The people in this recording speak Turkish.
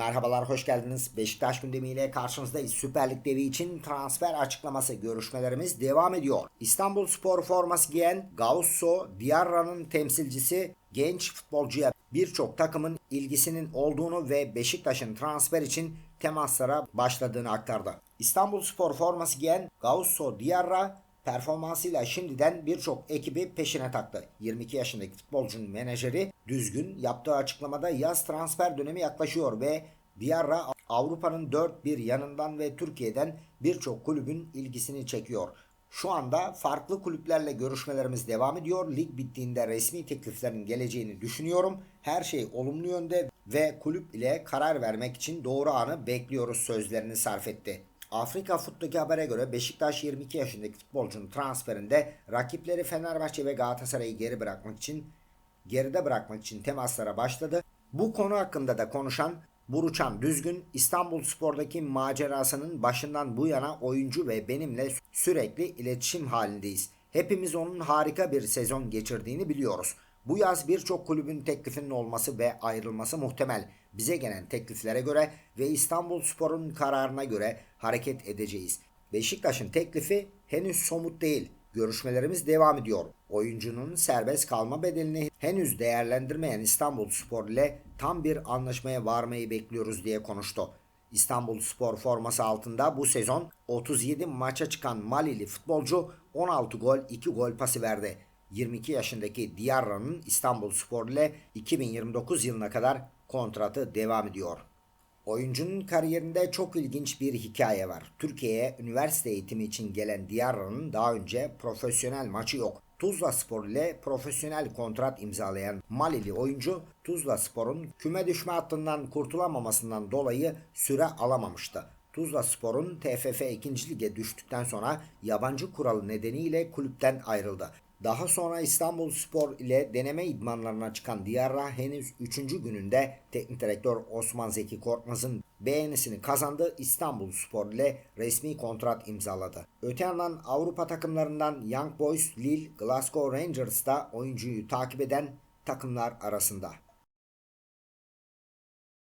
Merhabalar, hoş geldiniz. Beşiktaş gündemiyle karşınızdayız. Süper Lig devi için transfer açıklaması görüşmelerimiz devam ediyor. İstanbul Spor forması giyen Gausso Diarra'nın temsilcisi genç futbolcuya birçok takımın ilgisinin olduğunu ve Beşiktaş'ın transfer için temaslara başladığını aktardı. İstanbul Spor forması giyen Gausso Diarra performansıyla şimdiden birçok ekibi peşine taktı. 22 yaşındaki futbolcunun menajeri Düzgün yaptığı açıklamada yaz transfer dönemi yaklaşıyor ve Diarra Avrupa'nın dört bir yanından ve Türkiye'den birçok kulübün ilgisini çekiyor. Şu anda farklı kulüplerle görüşmelerimiz devam ediyor. Lig bittiğinde resmi tekliflerin geleceğini düşünüyorum. Her şey olumlu yönde ve kulüp ile karar vermek için doğru anı bekliyoruz sözlerini sarf etti. Afrika Fut'taki habere göre Beşiktaş 22 yaşındaki futbolcunun transferinde rakipleri Fenerbahçe ve Galatasaray'ı geri bırakmak için geride bırakmak için temaslara başladı. Bu konu hakkında da konuşan Buruçan Düzgün İstanbul Spor'daki macerasının başından bu yana oyuncu ve benimle sürekli iletişim halindeyiz. Hepimiz onun harika bir sezon geçirdiğini biliyoruz. Bu yaz birçok kulübün teklifinin olması ve ayrılması muhtemel. Bize gelen tekliflere göre ve İstanbul Spor'un kararına göre hareket edeceğiz. Beşiktaş'ın teklifi henüz somut değil. Görüşmelerimiz devam ediyor. Oyuncunun serbest kalma bedelini henüz değerlendirmeyen İstanbul Spor ile tam bir anlaşmaya varmayı bekliyoruz diye konuştu. İstanbul Spor forması altında bu sezon 37 maça çıkan Malili futbolcu 16 gol 2 gol pası verdi. 22 yaşındaki Diarra'nın İstanbul Spor ile 2029 yılına kadar kontratı devam ediyor. Oyuncunun kariyerinde çok ilginç bir hikaye var. Türkiye'ye üniversite eğitimi için gelen Diarra'nın daha önce profesyonel maçı yok. Tuzla Spor ile profesyonel kontrat imzalayan Malili oyuncu Tuzla Spor'un küme düşme hattından kurtulamamasından dolayı süre alamamıştı. Tuzla Spor'un TFF 2. Lig'e düştükten sonra yabancı kuralı nedeniyle kulüpten ayrıldı. Daha sonra İstanbul Spor ile deneme idmanlarına çıkan Diarra henüz 3. gününde teknik direktör Osman Zeki Korkmaz'ın beğenisini kazandı. İstanbul Spor ile resmi kontrat imzaladı. Öte yandan Avrupa takımlarından Young Boys, Lille, Glasgow Rangers da oyuncuyu takip eden takımlar arasında.